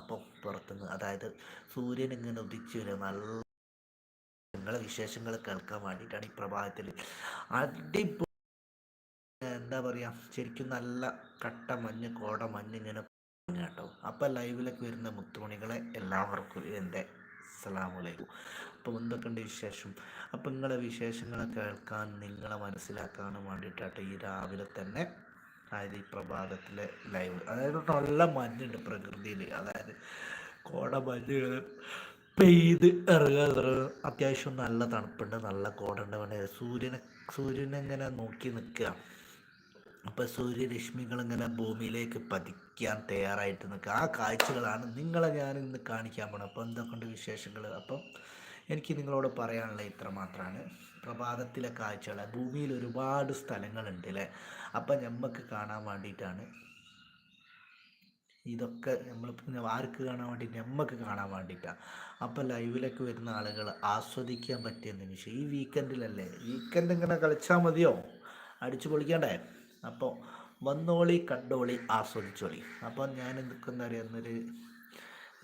അപ്പോൾ പുറത്തുനിന്ന് അതായത് സൂര്യൻ ഇങ്ങനെ ഉദിച്ചു വരും. നല്ല നിങ്ങളെ വിശേഷങ്ങൾ കേൾക്കാൻ വേണ്ടിയിട്ടാണ് ഈ പ്രഭാതത്തിൽ. അടിപൊളി എന്താ പറയുക ശരിക്കും നല്ല കട്ട മഞ്ഞ് കോട മഞ്ഞ് ഇങ്ങനെ കേട്ടോ. അപ്പം ലൈവിലൊക്കെ വരുന്ന മുത്തുമണികളെ എല്ലാവർക്കും എന്റെ അസ്സലാമലൈക്കും അപ്പോൾ എന്തൊക്കെയുണ്ട് വിശേഷം? അപ്പം നിങ്ങളെ വിശേഷങ്ങളെ കേൾക്കാൻ നിങ്ങളെ മനസ്സിലാക്കാനും വേണ്ടിയിട്ടാട്ടോ ഈ രാവിലെ തന്നെ ഈ പ്രഭാതത്തിലെ ലൈവ് അതായത് നല്ല മഞ്ഞുണ്ട് പ്രകൃതിയിൽ അതായത് കോട മഞ്ഞുകൾ പെയ്ത് ഇറങ്ങുക അത്യാവശ്യം നല്ല തണുപ്പുണ്ട് നല്ല കോടുണ്ട് വേണ്ട സൂര്യനെ സൂര്യനെങ്ങനെ നോക്കി നിൽക്കുക. അപ്പോൾ സൂര്യരശ്മികൾ ഇങ്ങനെ ഭൂമിയിലേക്ക് പതിക്കാൻ തയ്യാറായിട്ട് നിൽക്കുക. ആ കാഴ്ചകളാണ് നിങ്ങളെ ഞാൻ ഇന്ന് കാണിക്കാൻ പോണത്. അപ്പോൾ എന്തൊക്കെയുണ്ട് വിശേഷങ്ങൾ അപ്പം എനിക്ക് നിങ്ങളോട് പറയാനുള്ള ഇത്ര മാത്രമാണ് പ്രഭാതത്തിലെ കാഴ്ചകൾ ഭൂമിയിൽ ഒരുപാട് സ്ഥലങ്ങളുണ്ട് അല്ലേ അപ്പം നമുക്ക് കാണാൻ വേണ്ടിയിട്ടാണ് ഇതൊക്കെ നമ്മൾ ആർക്ക് കാണാൻ വേണ്ടി? നമുക്ക് കാണാൻ വേണ്ടിയിട്ടാണ് അപ്പോൾ ലൈവിലൊക്കെ വരുന്ന ആളുകൾ ആസ്വദിക്കാൻ പറ്റിയ നിമിഷം. ഈ വീക്കെൻഡിലല്ലേ? വീക്കെൻഡ് ഇങ്ങനെ കളിച്ചാൽ മതിയോ? അടിച്ചു പൊളിക്കണ്ടേ? അപ്പോൾ വന്നോളി കണ്ടോളി ആസ്വദിച്ചോളി. അപ്പോൾ ഞാൻ എന്തൊക്കെ എന്താ പറയുക എന്നൊരു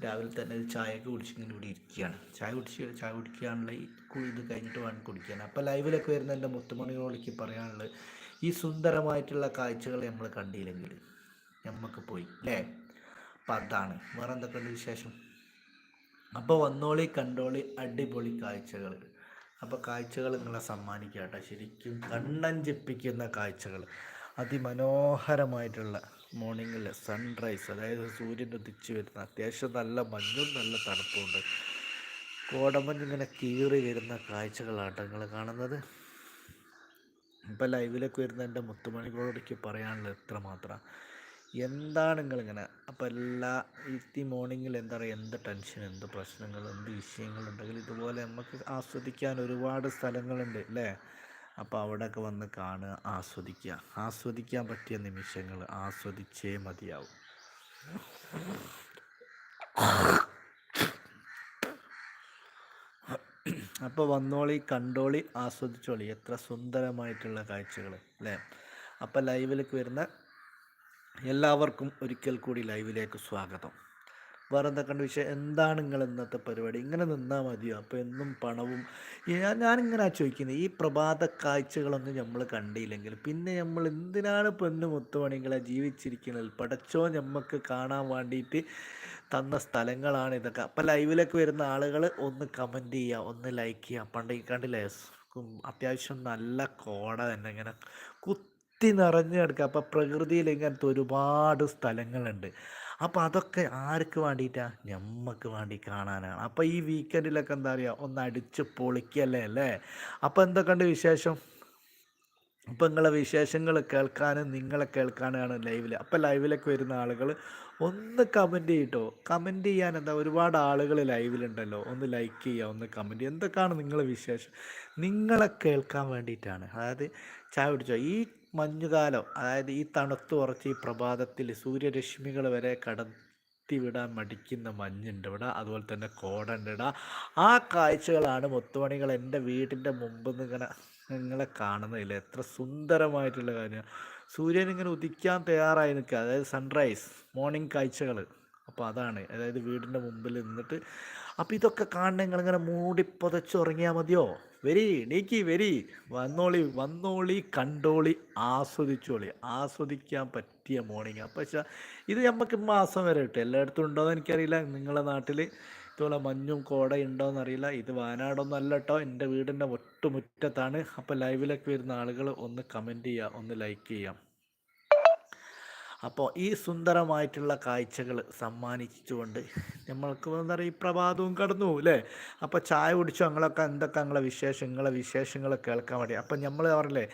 രാവിലെ തന്നെ ഒരു ചായയൊക്കെ കുടിച്ച് ഇങ്ങനെ ഇവിടെ ഇരിക്കുകയാണ്. ചായ കുടിച്ച് ചായ കുടിക്കാനുള്ള ഈ ഇത് കഴിഞ്ഞിട്ട് വേണം കുടിക്കാൻ അപ്പോൾ ലൈവിലൊക്കെ വരുന്ന എന്റെ മുത്തുമണികളോടേക്ക് പറയാനുള്ളത് ഈ സുന്ദരമായിട്ടുള്ള കാഴ്ചകൾ നമ്മൾ കണ്ടില്ലെങ്കിൽ നമുക്ക് പോയി അല്ലേ? അപ്പം അതാണ്. വേറെ എന്തൊക്കെയുണ്ട് വിശേഷം? അപ്പോൾ വന്നോളി കണ്ടോളി അടിപൊളി കാഴ്ചകൾ. അപ്പോൾ കാഴ്ചകൾ നിങ്ങളെ സമ്മാനിക്കുക കേട്ടോ ശരിക്കും കണ്ണഞ്ചിപ്പിക്കുന്ന കാഴ്ചകൾ. അതിമനോഹരമായിട്ടുള്ള മോർണിംഗിൽ സൺറൈസ് അതായത് സൂര്യൻ ഉദിച്ചു വരുന്ന അത്യാവശ്യം നല്ല മഞ്ഞും നല്ല തണുപ്പുണ്ട്. കോടമഞ്ഞിങ്ങനെ കീറി വരുന്ന കാഴ്ചകളാണ് നിങ്ങൾ കാണുന്നത്. ഇപ്പം ലൈവിലൊക്കെ വരുന്ന എന്റെ മുത്തുമണികളോടേക്ക് പറയാനുള്ളത് എത്ര മാത്രം. എന്താണ് നിങ്ങളിങ്ങനെ? അപ്പം എല്ലാ ഈ മോർണിംഗിൽ എന്താ പറയുക എന്ത് ടെൻഷൻ എന്ത് പ്രശ്നങ്ങൾ എന്ത് വിഷയങ്ങളുണ്ടെങ്കിൽ ഇതുപോലെ നമുക്ക് ആസ്വദിക്കാൻ ഒരുപാട് സ്ഥലങ്ങളുണ്ട് അല്ലേ? അപ്പോൾ അവിടെയൊക്കെ വന്ന് കാണുക ആസ്വദിക്കുക. ആസ്വദിക്കാൻ പറ്റിയ നിമിഷങ്ങൾ ആസ്വദിച്ചേ മതിയാവും. അപ്പോൾ വന്നോളി കണ്ടോളി ആസ്വദിച്ചോളി. എത്ര സുന്ദരമായിട്ടുള്ള കാഴ്ചകൾ അല്ലേ? അപ്പോൾ ലൈവിലേക്ക് വരുന്ന എല്ലാവർക്കും ഒരിക്കൽ കൂടി ലൈവിലേക്ക് സ്വാഗതം. വേറെ കണ്ട വിഷയം എന്താണ് നിങ്ങൾ ഇന്നത്തെ പരിപാടി? ഇങ്ങനെ നിന്നാൽ മതിയോ? അപ്പോൾ എന്നും പണവും ഞാൻ ഞാനിങ്ങനെ ചോദിക്കുന്നത് ഈ പ്രഭാത കാഴ്ചകളൊന്നും നമ്മൾ കണ്ടില്ലെങ്കിൽ പിന്നെ നമ്മൾ എന്തിനാണ് പെണ്ണ് മുത്തുമണികളെ ജീവിച്ചിരിക്കുന്നത്? പടച്ചോ നമുക്ക് കാണാൻ വേണ്ടിയിട്ട് തന്ന സ്ഥലങ്ങളാണ് ഇതൊക്കെ. അപ്പം ലൈവിലേക്ക് വരുന്ന ആളുകൾ ഒന്ന് കമന്റ് ചെയ്യുക ഒന്ന് ലൈക്ക് ചെയ്യുക പണ്ട് കണ്ടില്ലേ? അത്യാവശ്യം നല്ല കോട തന്നെ ഇങ്ങനെ. കുത്തി നിറഞ്ഞു കിടക്കുക. അപ്പം പ്രകൃതിയിൽ ഇങ്ങനത്തെ ഒരുപാട് സ്ഥലങ്ങളുണ്ട്. അപ്പോൾ അതൊക്കെ ആർക്ക് വേണ്ടിയിട്ടാണ് ഞമ്മക്ക് വേണ്ടി കാണാനാണ്. അപ്പോൾ ഈ വീക്കെൻഡിലൊക്കെ എന്താ പറയുക ഒന്ന് അടിച്ച് പൊളിക്കല്ലേ അല്ലേ? അപ്പോൾ എന്തൊക്കെയുണ്ട് വിശേഷം? അപ്പോൾ നിങ്ങളെ വിശേഷങ്ങൾ കേൾക്കാനും നിങ്ങളെ കേൾക്കാനാണ് ലൈവിൽ അപ്പോൾ ലൈവിലൊക്കെ വരുന്ന ആളുകൾ ഒന്ന് കമന്റ് ചെയ്യട്ടോ. കമന്റ് ചെയ്യാൻ എന്താ ഒരുപാട് ആളുകൾ ലൈവിലുണ്ടല്ലോ. ഒന്ന് ലൈക്ക് ചെയ്യുക ഒന്ന് കമന്റ് ചെയ്യുക. എന്തൊക്കെയാണ് നിങ്ങളെ വിശേഷം? നിങ്ങളെ കേൾക്കാൻ വേണ്ടിയിട്ടാണ്. അതായത് ചായ കുടിച്ചോ? ഈ മഞ്ഞുകാലം അതായത് ഈ തണുത്ത് ഉറച്ച് ഈ പ്രഭാതത്തിൽ സൂര്യരശ്മികൾ വരെ കടത്തിവിടാൻ മടിക്കുന്ന മഞ്ഞുണ്ട് ഇവിടെ. അതുപോലെ തന്നെ കോടണ്ട് ഇവിടെ ആ കാഴ്ചകളാണ് മുത്തുമണികൾ എന്റെ വീടിന്റെ മുമ്പ് ഇങ്ങനെ നിങ്ങളെ കാണുന്നതില്ല എത്ര സുന്ദരമായിട്ടുള്ള കാര്യമാണ് സൂര്യൻ ഇങ്ങനെ ഉദിക്കാൻ തയ്യാറായി നിൽക്കുക. അതായത് സൺറൈസ് മോർണിംഗ് കാഴ്ചകൾ. അപ്പോൾ അതാണ്. അതായത് വീടിന്റെ മുമ്പിൽ നിന്നിട്ട് അപ്പോൾ ഇതൊക്കെ കാണണം. മൂടി പുതച്ചുറങ്ങിയാൽ മതിയോ? വെരി നീക്കി വെരി. വന്നോളി വന്നോളി കണ്ടോളി ആസ്വദിച്ചോളി. ആസ്വദിക്കാൻ പറ്റിയ മോർണിംഗ്. അപ്പം പക്ഷേ ഇത് നമുക്ക് മാസം വരെ കിട്ടും. എല്ലായിടത്തും ഉണ്ടോയെന്ന് എനിക്കറിയില്ല. നിങ്ങളുടെ നാട്ടിൽ ഇതുപോലെ മഞ്ഞും കോടയും ഉണ്ടോയെന്ന് അറിയില്ല. ഇത് വയനാടൊന്നും അല്ല കേട്ടോ എന്റെ വീടിന്റെ ഒട്ടുമുറ്റത്താണ്. അപ്പോൾ ലൈവിലൊക്കെ വരുന്ന ആളുകൾ ഒന്ന് കമന്റ് ചെയ്യുക ഒന്ന് ലൈക്ക് ചെയ്യാം. അപ്പോൾ ഈ സുന്ദരമായിട്ടുള്ള കാഴ്ചകൾ സമ്മാനിച്ചുകൊണ്ട് നമ്മൾക്ക് എന്താ പറയുക ഈ പ്രഭാതവും കടന്നു പോകും അല്ലേ അപ്പോൾ ചായ കുടിച്ചു? ഞങ്ങളൊക്കെ എന്തൊക്കെ ഞങ്ങളെ വിശേഷം? നിങ്ങളെ വിശേഷങ്ങൾ കേൾക്കാൻ വേണ്ടി. അപ്പം നമ്മൾ പറഞ്ഞില്ലേ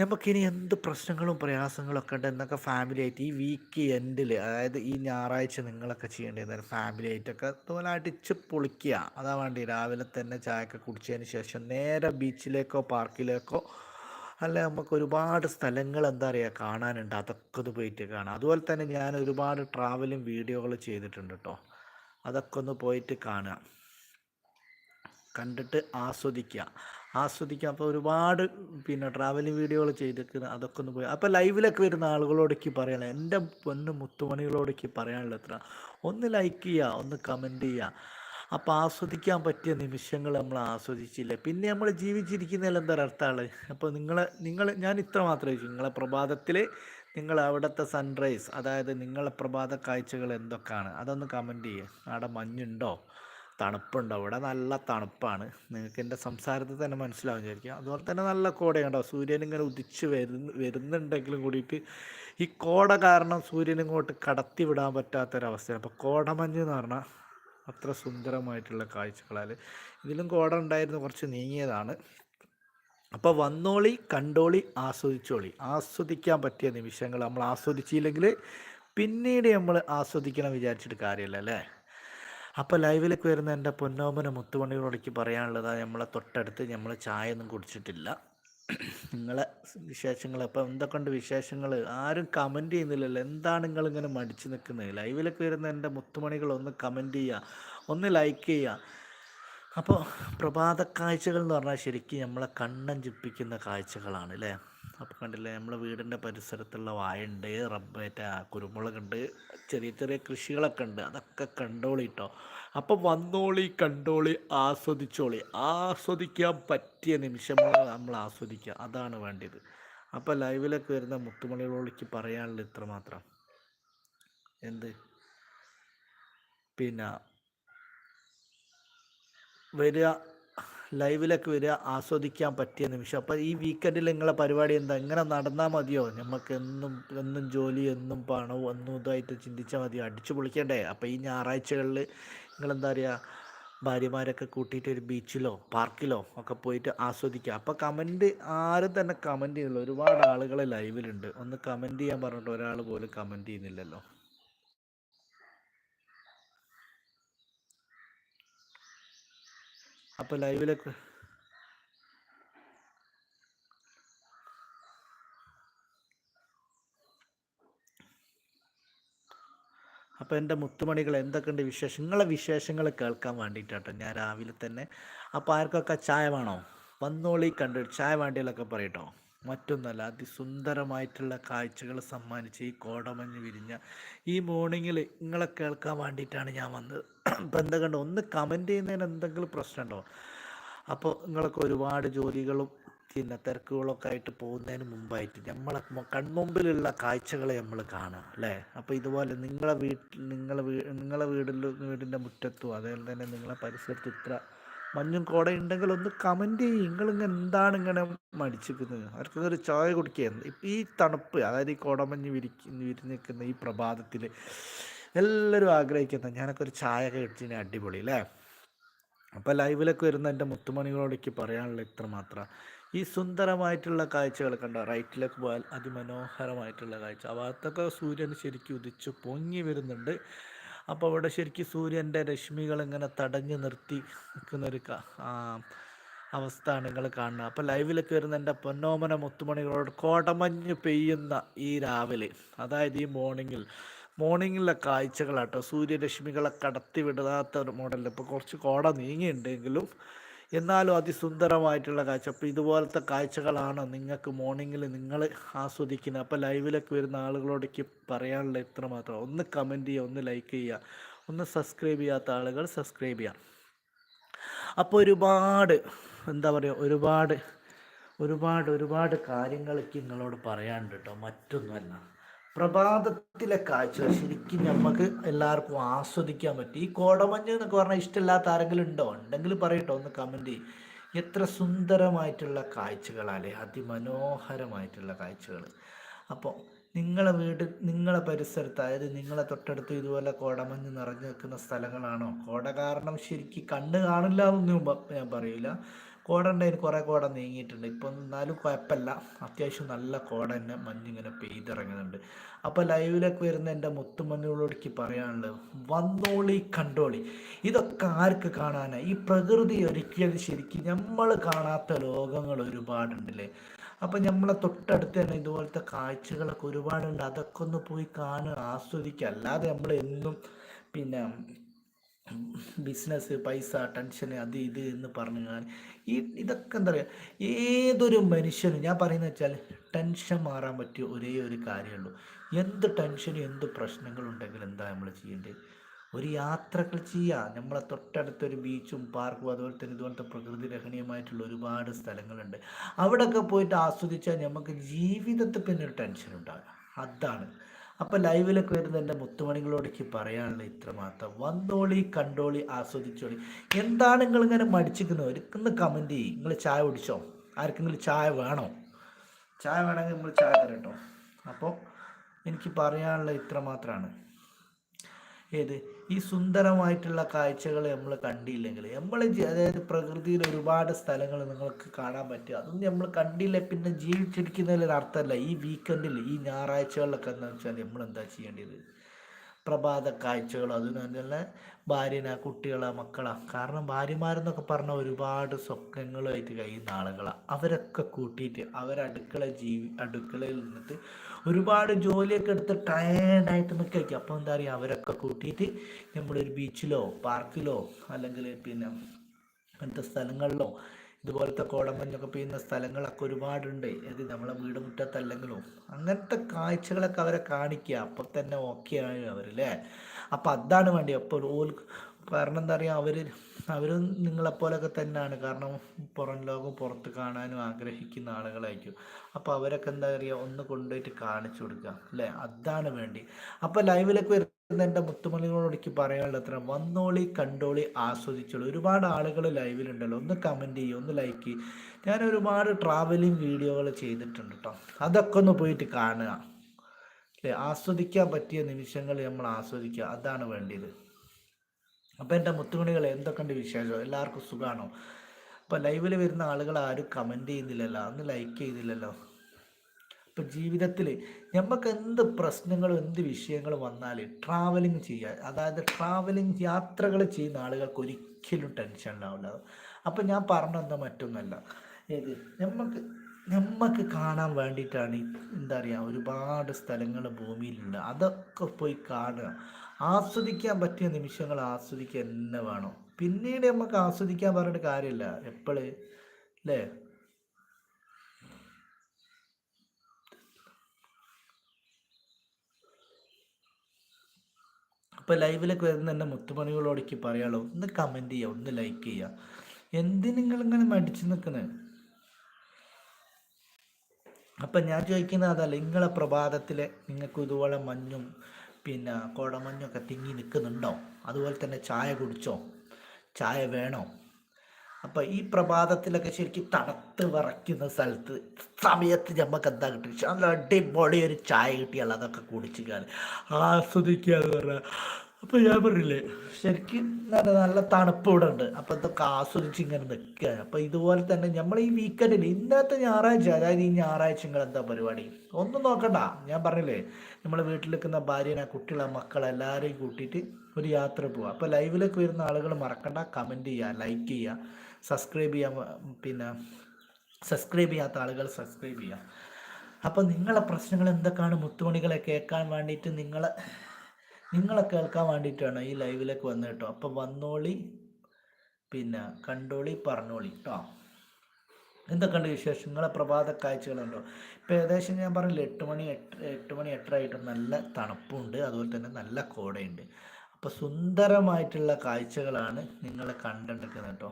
നമുക്കിനി എന്ത് പ്രശ്നങ്ങളും പ്രയാസങ്ങളൊക്കെ ഉണ്ട് എന്നൊക്കെ ഫാമിലി ആയിട്ട് ഈ വീക്ക് എൻഡിൽ അതായത് ഈ ഞായറാഴ്ച നിങ്ങളൊക്കെ ചെയ്യേണ്ടത് ഫാമിലി ആയിട്ടൊക്കെ അതുപോലെ അടിച്ച് പൊളിക്കുക. അതാ വേണ്ടി രാവിലെ തന്നെ ചായയൊക്കെ കുടിച്ചതിന് ശേഷം നേരെ ബീച്ചിലേക്കോ പാർക്കിലേക്കോ അല്ല നമുക്ക് ഒരുപാട് സ്ഥലങ്ങൾ എന്താ പറയുക കാണാനുണ്ട്. അതൊക്കെ ഒന്ന് പോയിട്ട് കാണാം. അതുപോലെ തന്നെ ഞാൻ ഒരുപാട് ട്രാവലും വീഡിയോകൾ ചെയ്തിട്ടുണ്ട് കേട്ടോ അതൊക്കെ ഒന്ന് പോയിട്ട് കാണുക കണ്ടിട്ട് ആസ്വദിക്കുക ആസ്വദിക്കുക അപ്പോൾ ഒരുപാട് പിന്നെ ട്രാവലിംഗ് വീഡിയോകൾ ചെയ്തിരിക്കുന്നത് അതൊക്കെ ഒന്ന് പോയി. അപ്പോൾ ലൈവിലൊക്കെ വരുന്ന ആളുകളോടൊക്കെ പറയണം എന്റെ പൊന്ന് മുത്തുമണികളോടൊക്കെ പറയാനുള്ള എത്ര ഒന്ന് ലൈക്ക് ചെയ്യുക ഒന്ന് കമന്റ് ചെയ്യുക അപ്പോൾ ആസ്വദിക്കാൻ പറ്റിയ നിമിഷങ്ങൾ നമ്മൾ ആസ്വദിച്ചില്ല. പിന്നെ നമ്മൾ ജീവിച്ചിരിക്കുന്നതിൽ എന്താ അർത്ഥമാണ് അപ്പോൾ നിങ്ങൾ നിങ്ങൾ ഞാൻ ഇത്ര മാത്രമേ ചോദിച്ചു. നിങ്ങളെ പ്രഭാതത്തിൽ നിങ്ങൾ അവിടുത്തെ സൺറൈസ് അതായത് നിങ്ങളെ പ്രഭാത കാഴ്ചകൾ എന്തൊക്കെയാണ്? അതൊന്ന് കമന്റ് ചെയ്യുക അവിടെ മഞ്ഞുണ്ടോ? തണുപ്പുണ്ടോ? അവിടെ നല്ല തണുപ്പാണ്. നിങ്ങൾക്ക് എന്റെ സംസാരത്തിൽ തന്നെ മനസ്സിലാവും വിചാരിക്കുക അതുപോലെ തന്നെ നല്ല കോടയുണ്ടോ സൂര്യൻ ഇങ്ങനെ ഉദിച്ച് വരുന്ന വരുന്നുണ്ടെങ്കിലും കൂടിയിട്ട് ഈ കോട കാരണം സൂര്യൻ ഇങ്ങോട്ട് കടത്തി വിടാൻ പറ്റാത്തൊരവസ്ഥയാണ്. അപ്പോൾ കോടമഞ്ഞ് എന്ന് പറഞ്ഞാൽ അത്ര സുന്ദരമായിട്ടുള്ള കാഴ്ചകളാൽ ഇതിലും കോട ഉണ്ടായിരുന്നു കുറച്ച് നീങ്ങിയതാണ്. അപ്പോൾ വന്നോളി കണ്ടോളി ആസ്വദിച്ചോളി. ആസ്വദിക്കാൻ പറ്റിയ നിമിഷങ്ങൾ നമ്മൾ ആസ്വദിച്ചില്ലെങ്കിൽ പിന്നീട് നമ്മൾ ആസ്വദിക്കണം വിചാരിച്ചിട്ട് കാര്യമില്ല അല്ലേ? അപ്പോൾ ലൈവിലേക്ക് വരുന്ന എന്റെ പൊന്നോമന മുത്തുമണികളോടേക്ക് പറയാനുള്ളതാണ് നമ്മളെ തൊട്ടടുത്ത് നമ്മൾ ചായ ഒന്നും കുടിച്ചിട്ടില്ല. നിങ്ങളെ വിശേഷങ്ങൾ അപ്പോൾ എന്തൊക്കെയുണ്ട് വിശേഷങ്ങൾ? ആരും കമന്റ് ചെയ്യുന്നില്ലല്ലോ. എന്താണ് നിങ്ങൾ ഇങ്ങനെ മടിച്ചു നിൽക്കുന്നത്? ലൈവിലൊക്കെ വരുന്ന എന്റെ മുത്തുമണികൾ ഒന്ന് കമന്റ് ചെയ്യുക ഒന്ന് ലൈക്ക് ചെയ്യുക. അപ്പോൾ പ്രഭാത കാഴ്ചകൾ എന്ന് പറഞ്ഞാൽ ശരിക്കും നമ്മളെ കണ്ണൻ ചിപ്പിക്കുന്ന കാഴ്ചകളാണ് അല്ലേ? അപ്പോൾ കണ്ടില്ലേ നമ്മളെ വീടിന്റെ പരിസരത്തുള്ള വായുണ്ട് റബ്ബേറ്റ കുരുമുളകുണ്ട് ചെറിയ ചെറിയ കൃഷികളൊക്കെ ഉണ്ട് അതൊക്കെ കണ്ടോളി കേട്ടോ അപ്പം വന്നോളി കണ്ടോളി ആസ്വദിച്ചോളി. ആസ്വദിക്കാൻ പറ്റിയ നിമിഷങ്ങൾ നമ്മൾ ആസ്വദിക്കുക. അതാണ് വേണ്ടത്. അപ്പോൾ ലൈവിലൊക്കെ വരുന്ന മുത്തുമണികളോളിക്ക് പറയാനുള്ളത് ഇത്ര മാത്രം. എന്ത്? പിന്നെ വരിക ലൈവിലൊക്കെ വരിക ആസ്വദിക്കാൻ പറ്റിയ നിമിഷം. അപ്പോൾ ഈ വീക്കെൻഡിൽ നിങ്ങളെ പരിപാടി എന്താ? ഇങ്ങനെ നടന്നാൽ മതിയോ? നമുക്ക് എന്നും എന്നും ജോലി എന്നും പണവും എന്നും ഇതായിട്ട് ചിന്തിച്ചാൽ മതിയോ അടിച്ചു പൊളിക്കണ്ടേ? അപ്പോൾ ഈ ഞായറാഴ്ചകളിൽ നിങ്ങളെന്താ പറയുക ഭാര്യമാരൊക്കെ കൂട്ടിയിട്ട് ഒരു ബീച്ചിലോ പാർക്കിലോ ഒക്കെ പോയിട്ട് ആസ്വദിക്കുക. അപ്പോൾ കമന്റ് ആരും തന്നെ കമന്റ് ചെയ്യുന്നില്ല. ഒരുപാട് ആളുകൾ ലൈവിലുണ്ട്. ഒന്ന് കമന്റ് ചെയ്യാൻ പറഞ്ഞിട്ട് ഒരാൾ പോലും കമന്റ് ചെയ്യുന്നില്ലല്ലോ. അപ്പോൾ ലൈവിലൊക്കെ. അപ്പോൾ എന്റെ മുത്തുമണികൾ എന്തൊക്കെയുണ്ട് വിശേഷം? നിങ്ങളെ വിശേഷങ്ങൾ കേൾക്കാൻ വേണ്ടിയിട്ടാട്ടോ ഞാൻ രാവിലെ തന്നെ. അപ്പോൾ ആർക്കൊക്കെ ചായ വേണോ? വന്നോളി കണ്ട് ചായ വേണ്ടിയാലൊക്കെ പറയട്ടോ. മറ്റൊന്നല്ല അതിസുന്ദരമായിട്ടുള്ള കാഴ്ചകൾ സമ്മാനിച്ച് ഈ കോടമഞ്ഞ് വിരിഞ്ഞ ഈ മോർണിംഗിൽ നിങ്ങളെ കേൾക്കാൻ വേണ്ടിയിട്ടാണ് ഞാൻ വന്നത്. അപ്പോൾ എന്താ കണ്ടോ ഒന്ന് കമന്റ് ചെയ്യുന്നതിന് എന്തെങ്കിലും പ്രശ്നമുണ്ടോ അപ്പോൾ നിങ്ങളൊക്കെ ഒരുപാട് ജോലികളും പിന്നെ തിരക്കുകളൊക്കെ ആയിട്ട് പോകുന്നതിന് മുമ്പായിട്ട് നമ്മളെ കൺമുമ്പിലുള്ള കാഴ്ചകളെ നമ്മൾ കാണുക അല്ലേ? അപ്പോൾ ഇതുപോലെ നിങ്ങളെ വീട്ടിൽ നിങ്ങളെ വീ നിങ്ങളെ വീടിൽ വീടിന്റെ മുറ്റത്തും അതേപോലെ തന്നെ നിങ്ങളെ പരിസരത്ത് ഇത്ര മഞ്ഞും കോട ഉണ്ടെങ്കിൽ ഒന്ന് കമന്റ് ചെയ്യും. നിങ്ങളിങ്ങനെ എന്താണ് ഇങ്ങനെ മടിച്ചിരിക്കുന്നത്? അവർക്ക് ഒരു ചായ കുടിക്കുക ഇപ്പം ഈ തണുപ്പ് അതായത് ഈ കോടമഞ്ഞ് വിരിക്ക് വിരിഞ്ഞിരിക്കുന്ന ഈ പ്രഭാതത്തിൽ എല്ലാവരും ആഗ്രഹിക്കുന്നത് ഞാനൊക്കെ ഒരു ചായ ഒക്കെ ഇടിച്ചിന് അടിപൊളി അല്ലേ? അപ്പോൾ ലൈവിലൊക്കെ വരുന്ന എന്റെ മുത്തുമണികളോടേക്ക് പറയാനുള്ള ഇത്ര മാത്രം. ഈ സുന്ദരമായിട്ടുള്ള കാഴ്ചകൾ കണ്ട? റൈറ്റിലേക്ക് പോയാൽ അതിമനോഹരമായിട്ടുള്ള കാഴ്ച. ഭാഗത്തൊക്കെ സൂര്യൻ ശരിക്കും ഉദിച്ച് പൊങ്ങി വരുന്നുണ്ട്. അപ്പോൾ അവിടെ ശരിക്കും സൂര്യന്റെ രശ്മികൾ ഇങ്ങനെ തടഞ്ഞു നിർത്തി നിൽക്കുന്നൊരു അവസ്ഥ നിങ്ങൾ കാണുന്നത്. അപ്പോൾ ലൈവിലൊക്കെ വരുന്ന എന്റെ പൊന്നോമന മുത്തുമണികളോട് കോടമഞ്ഞ് പെയ്യുന്ന ഈ രാവിലെ അതായത് ഈ മോർണിംഗിൽ മോർണിംഗിലെ കാഴ്ചകളാട്ടോ. സൂര്യരശ്മികളെ കടത്തി വിടാത്ത ഒരു മോഡലിൽ ഇപ്പോൾ കുറച്ച് കോട നീങ്ങിയിട്ടുണ്ടെങ്കിലും എന്നാലും അതിസുന്ദരമായിട്ടുള്ള കാഴ്ച. അപ്പോൾ ഇതുപോലത്തെ കാഴ്ചകളാണ് നിങ്ങൾക്ക് മോർണിംഗിൽ നിങ്ങൾ ആസ്വദിക്കുന്നത്. അപ്പോൾ ലൈവിലൊക്കെ വരുന്ന ആളുകളോടേക്ക് പറയാനുള്ള ഇത്ര മാത്രം. ഒന്ന് കമന്റ് ചെയ്യുക ഒന്ന് ലൈക്ക് ചെയ്യുക. ഒന്ന് സബ്സ്ക്രൈബ് ചെയ്യാത്ത ആളുകൾ സബ്സ്ക്രൈബ് ചെയ്യാം അപ്പോൾ ഒരുപാട് എന്താ പറയുക ഒരുപാട് ഒരുപാട് ഒരുപാട് കാര്യങ്ങളൊക്കെ നിങ്ങളോട് പറയാനുണ്ട് കേട്ടോ. മറ്റൊന്നുമല്ല. പ്രഭാതത്തിലെ കാഴ്ച. ശരിക്കും നമുക്ക് എല്ലാവർക്കും ആസ്വദിക്കാൻ പറ്റും. ഈ കോടമഞ്ഞ് എന്നൊക്കെ പറഞ്ഞാൽ ഇഷ്ടമില്ലാത്ത ആരെങ്കിലും ഉണ്ടോ? ഉണ്ടെങ്കിൽ പറയട്ടോ ഒന്ന് കമന്റ് ചെയ്യും. എത്ര സുന്ദരമായിട്ടുള്ള കാഴ്ചകളല്ലേ അതിമനോഹരമായിട്ടുള്ള കാഴ്ചകൾ. അപ്പോൾ നിങ്ങളെ വീട് നിങ്ങളെ പരിസരത്ത് അതായത് നിങ്ങളെ തൊട്ടടുത്ത് ഇതുപോലെ കോടമഞ്ഞ് നിറഞ്ഞു നിൽക്കുന്ന സ്ഥലങ്ങളാണോ? കോട കാരണം ശരിക്കും കണ്ണ് കാണില്ല എന്നൊന്നും ഞാൻ പറയില്ല കോട ഉണ്ടായിരുന്നു കുറേ കോട നീങ്ങിയിട്ടുണ്ട്. ഇപ്പം എന്നാലും കുഴപ്പമില്ല അത്യാവശ്യം നല്ല കോട തന്നെ മഞ്ഞിങ്ങനെ പെയ്തിറങ്ങുന്നുണ്ട്. അപ്പോൾ ലൈവിലേക്ക് വരുന്ന എന്റെ മുത്തുമഞ്ഞുകളോടേക്ക് പറയാനുള്ളത് വന്നോളി കണ്ടോളി. ഇതൊക്കെ ആർക്ക് കാണാനാണ് ഈ പ്രകൃതി ഒരിക്കലും ശരിക്കും നമ്മൾ കാണാത്ത ലോകങ്ങൾ ഒരുപാടുണ്ടല്ലേ? അപ്പം നമ്മളെ തൊട്ടടുത്ത് തന്നെ ഇതുപോലത്തെ കാഴ്ചകളൊക്കെ ഒരുപാടുണ്ട്. അതൊക്കെ ഒന്ന് പോയി കാണുക ആസ്വദിക്കുക. അല്ലാതെ നമ്മൾ എന്നും പിന്നെ ബിസിനസ് പൈസ ടെൻഷൻ അത് ഇത് എന്ന് പറഞ്ഞു ഞാൻ ഈ ഇതൊക്കെ എന്താ പറയുക ഏതൊരു മനുഷ്യനും ഞാൻ പറയുന്നത് വെച്ചാൽ ടെൻഷൻ മാറാൻ പറ്റിയ ഒരേ ഒരു കാര്യമുള്ളൂ എന്ത് ടെൻഷനും എന്ത് പ്രശ്നങ്ങളുണ്ടെങ്കിലും എന്താ നമ്മൾ ചെയ്യേണ്ടത്? ഒരു യാത്രകൾ ചെയ്യുക നമ്മളെ തൊട്ടടുത്തൊരു ബീച്ചും പാർക്കും അതുപോലെ തന്നെ ഇതുപോലത്തെ പ്രകൃതി രഹണീയമായിട്ടുള്ള ഒരുപാട് സ്ഥലങ്ങളുണ്ട്. അവിടെയൊക്കെ പോയിട്ട് ആസ്വദിച്ചാൽ നമുക്ക് ജീവിതത്തിൽ പിന്നെ ടെൻഷൻ ഉണ്ടാകാം അതാണ്. അപ്പോൾ ലൈവിലൊക്കെ വരുന്ന എന്റെ മുത്തുമണികളോടേക്ക് പറയാനുള്ള ഇത്ര മാത്രം. വന്നോളി കണ്ടോളി ആസ്വദിച്ചോളി. എന്താണ് നിങ്ങൾ ഇങ്ങനെ മടിച്ചിരിക്കുന്നത്? ഒരിക്കുന്ന കമന്റ് ചെയ്യും. നിങ്ങൾ ചായ കുടിച്ചോ? ആർക്കെങ്കിലും ചായ വേണോ? ചായ വേണമെങ്കിൽ നിങ്ങൾ ചായ തരട്ടോ. അപ്പോൾ എനിക്ക് പറയാനുള്ള ഇത്ര മാത്രമാണ്. ഏത്? ഈ സുന്ദരമായിട്ടുള്ള കാഴ്ചകൾ നമ്മൾ കണ്ടില്ലെങ്കിൽ നമ്മൾ അതായത് പ്രകൃതിയിൽ ഒരുപാട് സ്ഥലങ്ങൾ നിങ്ങൾക്ക് കാണാൻ പറ്റുക. അതൊന്നും നമ്മൾ കണ്ടില്ല? പിന്നെ ജീവിച്ചിരിക്കുന്നതിൽ അർത്ഥമല്ല ഈ വീക്കെൻഡിൽ ഈ ഞായറാഴ്ചകളിലൊക്കെ എന്താ വെച്ചാൽ നമ്മൾ എന്താ ചെയ്യേണ്ടത്? പ്രഭാത കാഴ്ചകൾ അതിനുള്ള ഭാര്യന കുട്ടികളെ മക്കളാ. കാരണം ഭാര്യമാരെന്നൊക്കെ പറഞ്ഞ ഒരുപാട് സ്വപ്നങ്ങളുമായിട്ട് കഴിയുന്ന ആളുകളാണ് അവരൊക്കെ കൂട്ടിയിട്ട് അവരടുക്കള ജീവി അടുക്കളയിൽ നിന്നിട്ട് ഒരുപാട് ജോലിയൊക്കെ എടുത്ത് ടയേർഡായിട്ട് നിൽക്കുക അപ്പോൾ എന്താ പറയുക അവരൊക്കെ കൂട്ടിയിട്ട് നമ്മളൊരു ബീച്ചിലോ പാർക്കിലോ അല്ലെങ്കിൽ പിന്നെ അങ്ങനത്തെ സ്ഥലങ്ങളിലോ ഇതുപോലത്തെ കോടമഞ്ഞൊക്കെ പെയ്യുന്ന സ്ഥലങ്ങളൊക്കെ ഒരുപാടുണ്ട്. അത് നമ്മളെ വീട് മുറ്റത്തല്ലെങ്കിലും. അങ്ങനത്തെ കാഴ്ചകളൊക്കെ അവരെ കാണിക്കുക. അപ്പം തന്നെ ഓക്കെ ആയി അവരല്ലേ? അപ്പം അതാണ് വേണ്ടി അപ്പോൾ ഓൽ കാരണം എന്താ പറയുക അവർ അവരും നിങ്ങളെപ്പോലൊക്കെ തന്നെയാണ് കാരണം പുറം ലോകം പുറത്ത് കാണാനും ആഗ്രഹിക്കുന്ന ആളുകളായിരിക്കും. അപ്പോൾ അവരൊക്കെ എന്താ പറയുക ഒന്ന് കൊണ്ടുപോയിട്ട് കാണിച്ചു കൊടുക്കുക. അല്ലേ? അതാണ് വേണ്ടി. അപ്പോൾ ലൈവിലൊക്കെ വരുന്ന എന്റെ മുത്തുമണികളോട് എനിക്ക് പറയാനുള്ള അത്ര. വന്നോളി കണ്ടോളി ആസ്വദിച്ചോളി. ഒരുപാട് ആളുകൾ ലൈവിലുണ്ടല്ലോ. ഒന്ന് കമന്റ് ചെയ്യുക ഒന്ന് ലൈക്ക് ചെയ്യും. ഞാൻ ഒരുപാട് ട്രാവലിംഗ് വീഡിയോകൾ ചെയ്തിട്ടുണ്ട് കേട്ടോ അതൊക്കെ ഒന്ന് പോയിട്ട് കാണുക. അല്ലേ? ആസ്വദിക്കാൻ പറ്റിയ നിമിഷങ്ങൾ നമ്മൾ ആസ്വദിക്കുക. അതാണ് വേണ്ടിയത്. അപ്പോൾ എന്റെ മുത്തുമണികൾ എന്തൊക്കെയുണ്ട് വിശേഷം? എല്ലാവർക്കും സുഖമാണോ അപ്പോൾ ലൈവിൽ വരുന്ന ആളുകൾ ആരും കമന്റ് ചെയ്യുന്നില്ലല്ലോ അന്ന് ലൈക്ക് ചെയ്തില്ലല്ലോ. ഇപ്പം ജീവിതത്തിൽ നമുക്ക് എന്ത് പ്രശ്നങ്ങളും എന്ത് വിഷയങ്ങളും വന്നാൽ ട്രാവലിംഗ് ചെയ്യുക അതായത് ട്രാവലിംഗ് യാത്രകൾ ചെയ്യുന്ന ആളുകൾക്ക് ഒരിക്കലും ടെൻഷൻ ഉണ്ടാവില്ല. അപ്പം ഞാൻ പറഞ്ഞതെന്താ മറ്റൊന്നല്ല. ഏത്? നമുക്ക് നമുക്ക് കാണാൻ വേണ്ടിയിട്ടാണ് എന്താ പറയുക ഒരുപാട് സ്ഥലങ്ങൾ ഭൂമിയിലുണ്ട്. അതൊക്കെ പോയി കാണുക. ആസ്വദിക്കാൻ പറ്റിയ നിമിഷങ്ങൾ ആസ്വദിക്കുക തന്നെ വേണം. പിന്നീട് നമുക്ക് ആസ്വദിക്കാൻ പറഞ്ഞിട്ട് കാര്യമില്ല. എപ്പോഴ് അല്ലേ ഇപ്പോൾ ലൈവിലൊക്കെ വരുന്ന എന്റെ എനിക്ക് പറയാമല്ലോ ഒന്ന് കമന്റ് ചെയ്യുക ഒന്ന് ലൈക്ക് ചെയ്യുക. നിങ്ങൾ നിങ്ങളിങ്ങനെ മടിച്ചു നിൽക്കുന്നത് അപ്പം ഞാൻ ചോദിക്കുന്നത് അതല്ല നിങ്ങളെ പ്രഭാതത്തിലെ നിങ്ങൾക്ക് ഇതുപോലെ മഞ്ഞും പിന്നെ കോടമഞ്ഞൊക്കെ തിങ്ങി നിൽക്കുന്നുണ്ടോ? അതുപോലെ തന്നെ ചായ കുടിച്ചോ? ചായ വേണോ? അപ്പം ഈ പ്രഭാതത്തിലൊക്കെ ശരിക്കും തണുത്ത് വിറയ്ക്കുന്ന സ്ഥലത്ത് സമയത്ത് നമുക്ക് എന്താ കിട്ടി നല്ല അടിപൊളി ഒരു ചായ കിട്ടിയാൽ അതൊക്കെ കുടിച്ചിട്ടാണ് ആസ്വദിക്കുക എന്ന് പറഞ്ഞാൽ അപ്പോൾ ഞാൻ പറഞ്ഞില്ലേ ശരിക്കും നല്ല തണുപ്പ് ഇവിടെ ഉണ്ട്. അപ്പോൾ ഇതൊക്കെ ആസ്വദിച്ച് ഇങ്ങനെ നിൽക്കുക. അപ്പോൾ ഇതുപോലെ തന്നെ നമ്മൾ ഈ വീക്കെൻഡിൽ ഇന്നത്തെ ഞായറാഴ്ച അതായത് ഈ ഞായറാഴ്ച നിങ്ങൾ എന്താ പരിപാടി? ഒന്നും നോക്കണ്ട. ഞാൻ പറഞ്ഞില്ലേ നമ്മൾ വീട്ടിൽ നിൽക്കുന്ന ഭാര്യനെ കുട്ടികളെ മക്കളെ എല്ലാവരെയും കൂട്ടിയിട്ട് ഒരു യാത്ര പോവുക അപ്പോൾ ലൈവിലേക്ക് വരുന്ന ആളുകൾ മറക്കണ്ട. കമന്റ് ചെയ്യുക ലൈക്ക് ചെയ്യുക സബ്സ്ക്രൈബ് ചെയ്യാൻ പിന്നെ സബ്സ്ക്രൈബ് ചെയ്യാത്ത ആളുകൾ സബ്സ്ക്രൈബ് ചെയ്യുക. അപ്പോൾ നിങ്ങളെ പ്രശ്നങ്ങൾ എന്തൊക്കെയാണ്? മുത്തുമണികളെ കേൾക്കാൻ വേണ്ടിയിട്ട് നിങ്ങളെ നിങ്ങളെ കേൾക്കാൻ വേണ്ടിയിട്ടാണ് ഈ ലൈവിലേക്ക് വന്നത് കേട്ടോ. അപ്പം വന്നോളി പിന്നെ കണ്ടോളി പറഞ്ഞോളി കേട്ടോ എന്തൊക്കെയുണ്ട് വിശേഷം? നിങ്ങളെ പ്രഭാത കാഴ്ചകളുണ്ടോ? ഇപ്പം ഏകദേശം ഞാൻ പറഞ്ഞില്ല എട്ട് മണി എട്ട് എട്ട് മണി എട്ടരായിട്ട് നല്ല തണുപ്പുണ്ട് അതുപോലെ തന്നെ നല്ല കോടയുണ്ട്. അപ്പോൾ സുന്ദരമായിട്ടുള്ള കാഴ്ചകളാണ് നിങ്ങൾ കണ്ടെടുക്കുന്നത് കേട്ടോ.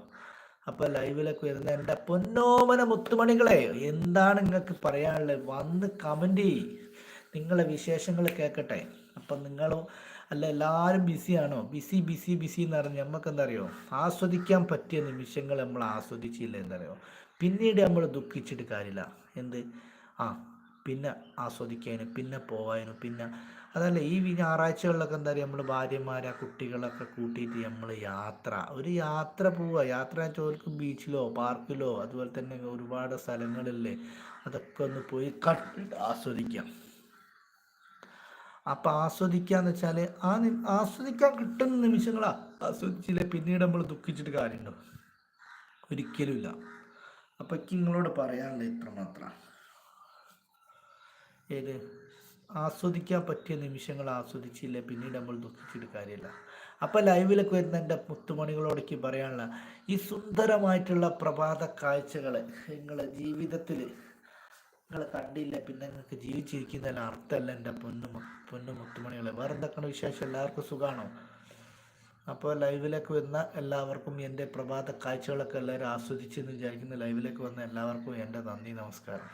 അപ്പോൾ ലൈവിലൊക്കെ വരുന്ന എന്റെ പൊന്നോമന മുത്തുമണികളെ എന്താണ് നിങ്ങൾക്ക് പറയാനുള്ളത്? വന്ന് കമന്റ് ചെയ്യ് നിങ്ങളെ വിശേഷങ്ങൾ കേൾക്കട്ടെ. അപ്പം നിങ്ങളോ അല്ല എല്ലാവരും ബിസിയാണോ? ബിസി ബിസി ബിസി എന്ന് പറഞ്ഞ് നമുക്ക് എന്താ അറിയോ ആസ്വദിക്കാൻ പറ്റിയ നിമിഷങ്ങൾ നമ്മൾ ആസ്വദിച്ചില്ല എന്നറിയോ? പിന്നീട് നമ്മൾ ദുഃഖിച്ചിട്ട് കാര്യമില്ല. എന്ത്? ആ പിന്നെ ആസ്വദിക്കാനും പിന്നെ പോവാനും പിന്നെ അതല്ല ഈ ഞായറാഴ്ചകളിലൊക്കെ എന്താ പറയുക നമ്മൾ ഭാര്യമാരെ കുട്ടികളൊക്കെ കൂട്ടിയിട്ട് നമ്മൾ യാത്ര. ഒരു യാത്ര പോവുക. യാത്ര ചോദിക്കും ബീച്ചിലോ പാർക്കിലോ അതുപോലെ തന്നെ ഒരുപാട് സ്ഥലങ്ങളില്ലേ? അതൊക്കെ ഒന്ന് പോയി കണ്ട് ആസ്വദിക്കാം. അപ്പം ആസ്വദിക്കാന്ന് വെച്ചാൽ ആ ആസ്വദിക്കാൻ കിട്ടുന്ന നിമിഷങ്ങളാ ആസ്വദിച്ചില്ല? പിന്നീട് നമ്മൾ ദുഃഖിച്ചിട്ട് കാര്യമുണ്ടോ ഒരിക്കലുമില്ല അപ്പം നിങ്ങളോട് പറയാനുള്ളത് ഇത്ര മാത്രം ഏത്? ആസ്വദിക്കാൻ പറ്റിയ നിമിഷങ്ങൾ ആസ്വദിച്ചില്ല? പിന്നീട് നമ്മൾ ദുഃഖിച്ചിട്ട് കാര്യമില്ല അപ്പോൾ ലൈവിലൊക്കെ വരുന്ന എന്റെ മുത്തുമണികളോടൊക്കെ പറയാനുള്ള ഈ സുന്ദരമായിട്ടുള്ള പ്രഭാത കാഴ്ചകൾ നിങ്ങളെ ജീവിതത്തിൽ നിങ്ങൾ കണ്ടില്ല പിന്നെ നിങ്ങൾക്ക് ജീവിച്ചിരിക്കുന്നതിന് അർത്ഥമല്ല എന്റെ പൊന്നു പൊന്നു മുത്തുമണികളെ. വേറെ എന്തൊക്കെയാണ് വിശേഷം? എല്ലാവർക്കും സുഖമാണോ അപ്പോൾ ലൈവിലേക്ക് വരുന്ന എല്ലാവർക്കും എന്റെ പ്രഭാത കാഴ്ചകളൊക്കെ എല്ലാവരും ആസ്വദിച്ചെന്ന് വിചാരിക്കുന്നു. ലൈവിലേക്ക് വന്ന എല്ലാവർക്കും എന്റെ നന്ദി നമസ്കാരം.